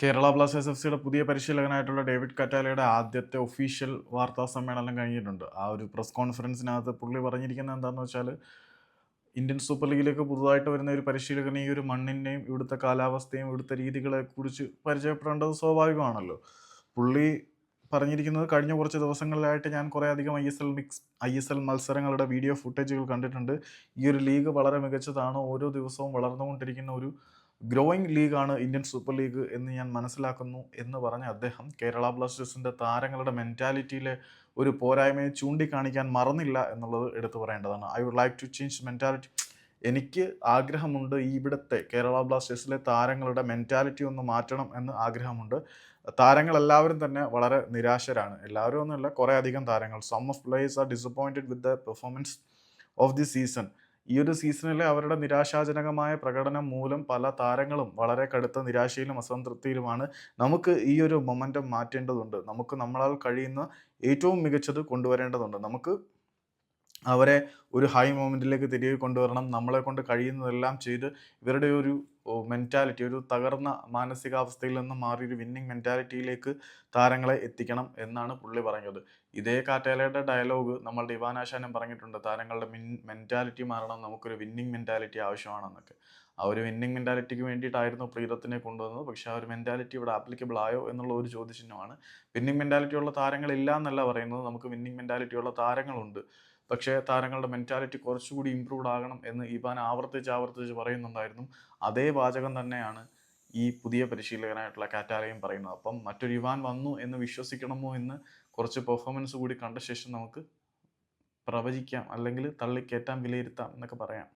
Kerala Blasters F സിയുടെ പുതിയ പരിശീലകനായിട്ടുള്ള David കറ്റാലയുടെ ആദ്യത്തെ ഒഫീഷ്യൽ വാർത്താ സമ്മേളനം കഴിഞ്ഞിട്ടുണ്ട്. ആ ഒരു പ്രസ് കോൺഫറൻസിനകത്ത് പുള്ളി പറഞ്ഞിരിക്കുന്നത് എന്താണെന്ന് വെച്ചാൽ ഇന്ത്യൻ സൂപ്പർ ലീഗിലേക്ക് പുതുതായിട്ട് വരുന്ന ഒരു പരിശീലകനെ ഈ ഒരു മണ്ണിന്റെയും ഇവിടുത്തെ കാലാവസ്ഥയും ഇവിടുത്തെ രീതികളെ കുറിച്ച് പരിചയപ്പെടേണ്ടത് സ്വാഭാവികമാണല്ലോ. പുള്ളി പറഞ്ഞിരിക്കുന്നത് കഴിഞ്ഞ കുറച്ച് ദിവസങ്ങളിലായിട്ട് ഞാൻ കുറേ അധികം I S L mix I S L മത്സരങ്ങളുടെ വീഡിയോ ഫുട്ടേജുകൾ കണ്ടിട്ടുണ്ട്. ഈ ഒരു ലീഗ് വളരെ മികച്ചതാണ്. ഓരോ ദിവസവും വളർന്നുകൊണ്ടിരിക്കുന്ന ഒരു ഗ്രോയിങ് ലീഗാണ് ഇന്ത്യൻ സൂപ്പർ ലീഗ് എന്ന് ഞാൻ മനസ്സിലാക്കുന്നു എന്ന് പറഞ്ഞ അദ്ദേഹം കേരള ബ്ലാസ്റ്റേഴ്സിന്റെ താരങ്ങളുടെ മെന്റാലിറ്റിയിലെ ഒരു പോരായ്മയെ ചൂണ്ടിക്കാണിക്കാൻ മറന്നില്ല എന്നുള്ളത് എടുത്തു പറയേണ്ടതാണ്. I would like to change mentality എനിക്ക് ആഗ്രഹമുണ്ട് ഈ ഇവിടുത്തെ കേരള ബ്ലാസ്റ്റേഴ്സിലെ താരങ്ങളുടെ മെന്റാലിറ്റി ഒന്ന് മാറ്റണം എന്ന് ആഗ്രഹമുണ്ട്. താരങ്ങൾ എല്ലാവരും തന്നെ വളരെ നിരാശരാണ്. എല്ലാവരും ഒന്നുമില്ല കുറേ അധികം താരങ്ങൾ. Some of players are disappointed with the performance of the season ഈ ഒരു സീസണിലെ അവരുടെ നിരാശാജനകമായ പ്രകടനം മൂലം പല താരങ്ങളും വളരെ കടുത്ത നിരാശയിലും അസംതൃപ്തിയിലുമാണ്. നമുക്ക് ഈ ഒരു മൊമെന്റം മാറ്റേണ്ടതുണ്ട്. നമുക്ക് നമ്മളാൽ കഴിയുന്ന ഏറ്റവും മികച്ചത് കൊണ്ടുവരേണ്ടതുണ്ട്. നമുക്ക് അവരെ ഒരു ഹൈ മൂമെന്റിലേക്ക് തിരികെ കൊണ്ടുവരണം. നമ്മളെ കൊണ്ട് കഴിയുന്നതെല്ലാം ചെയ്ത് ഇവരുടെ ഒരു മെന്റാലിറ്റി ഒരു തകർന്ന മാനസികാവസ്ഥയിൽ നിന്ന് മാറി ഒരു വിന്നിങ് മെന്റാലിറ്റിയിലേക്ക് താരങ്ങളെ എത്തിക്കണം എന്നാണ് പുള്ളി പറഞ്ഞത് ഇതേ കാറ്റേലയുടെ ഡയലോഗ് നമ്മളുടെ ഇവാനാശാനം പറഞ്ഞിട്ടുണ്ട്. താരങ്ങളുടെ മിൻ മെന്റാലിറ്റി മാറണം. നമുക്കൊരു വിന്നിങ് മെന്റാലിറ്റി ആവശ്യമാണെന്നൊക്കെ. ആ ഒരു വിന്നിങ് മെന്റാലിറ്റിക്ക് വേണ്ടിയിട്ടായിരുന്നു പ്രീതത്തിനെ കൊണ്ടുവന്നത്. പക്ഷേ ആ ഒരു മെന്റാലിറ്റി ഇവിടെ ആപ്ലിക്കബിൾ ആയോ എന്നുള്ള ഒരു ചോദ്യചിഹ്നമാണ്. വിന്നിങ് മെന്റാലിറ്റി ഉള്ള താരങ്ങളില്ല എന്നല്ല പറയുന്നത്. നമുക്ക് വിന്നിങ് മെന്റാലിറ്റി ഉള്ള താരങ്ങളുണ്ട്. പക്ഷേ താരങ്ങളുടെ മെന്റാലിറ്റി കുറച്ചുകൂടി ഇമ്പ്രൂവ്ഡ് ആകണം എന്ന് ഇവാൻ ആവർത്തിച്ച് ആവർത്തിച്ച് പറയുന്നുണ്ടായിരുന്നു. അതേ വാചകം തന്നെയാണ് ഈ പുതിയ പരിശീലകനായിട്ടുള്ള കാറ്റാലയും പറയുന്നത്. അപ്പം മറ്റൊരു ഇവാൻ വന്നു എന്ന് വിശ്വസിക്കണമോ എന്ന് കുറച്ച് പെർഫോമൻസ് കൂടി കണ്ട ശേഷം നമുക്ക് പ്രവചിക്കാം അല്ലെങ്കിൽ തള്ളിക്കയറ്റാം വിലയിരുത്താം എന്നൊക്കെ പറയാം.